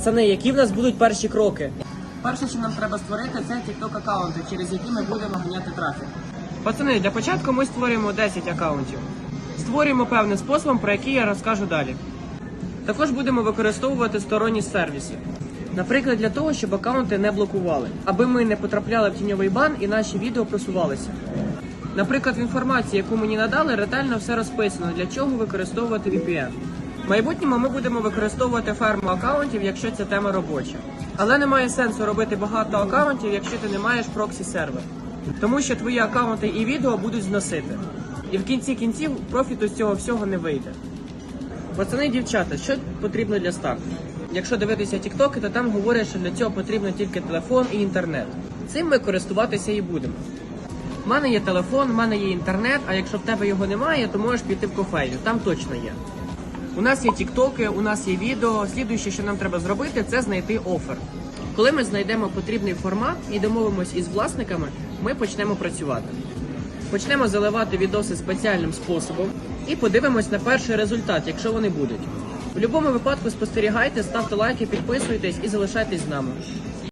Пацани, які в нас будуть перші кроки? Перше, що нам треба створити, це TikTok аккаунти, через які ми будемо ганяти трафік. Пацани, для початку ми створюємо 10 акаунтів. Створюємо певним способом, про який я розкажу далі. Також будемо використовувати сторонні сервіси. Наприклад, для того, щоб акаунти не блокували, аби ми не потрапляли в тіньовий бан і наші відео просувалися. Наприклад, в інформації, яку мені надали, ретельно все розписано, для чого використовувати VPN. Майбутньому ми будемо використовувати ферму акаунтів, якщо ця тема робоча. Але немає сенсу робити багато акаунтів, якщо ти не маєш проксі сервер. Тому що твої акаунти і відео будуть зносити. І в кінці кінців профіту з цього всього не вийде. Пацани дівчата, що потрібно для старту? Якщо дивитися тіктоки, то там говорять, що для цього потрібно тільки телефон і інтернет. Цим ми користуватися і будемо. У мене є телефон, в мене є інтернет, а якщо в тебе його немає, то можеш піти в кофейню, там точно є. У нас є тіктоки, у нас є відео. Слідуюче, що нам треба зробити, це знайти офер. Коли ми знайдемо потрібний формат і домовимось із власниками, ми почнемо працювати. Почнемо заливати відоси спеціальним способом і подивимось на перший результат, якщо вони будуть. В будь-якому випадку спостерігайте, ставте лайки, підписуйтесь і залишайтесь з нами.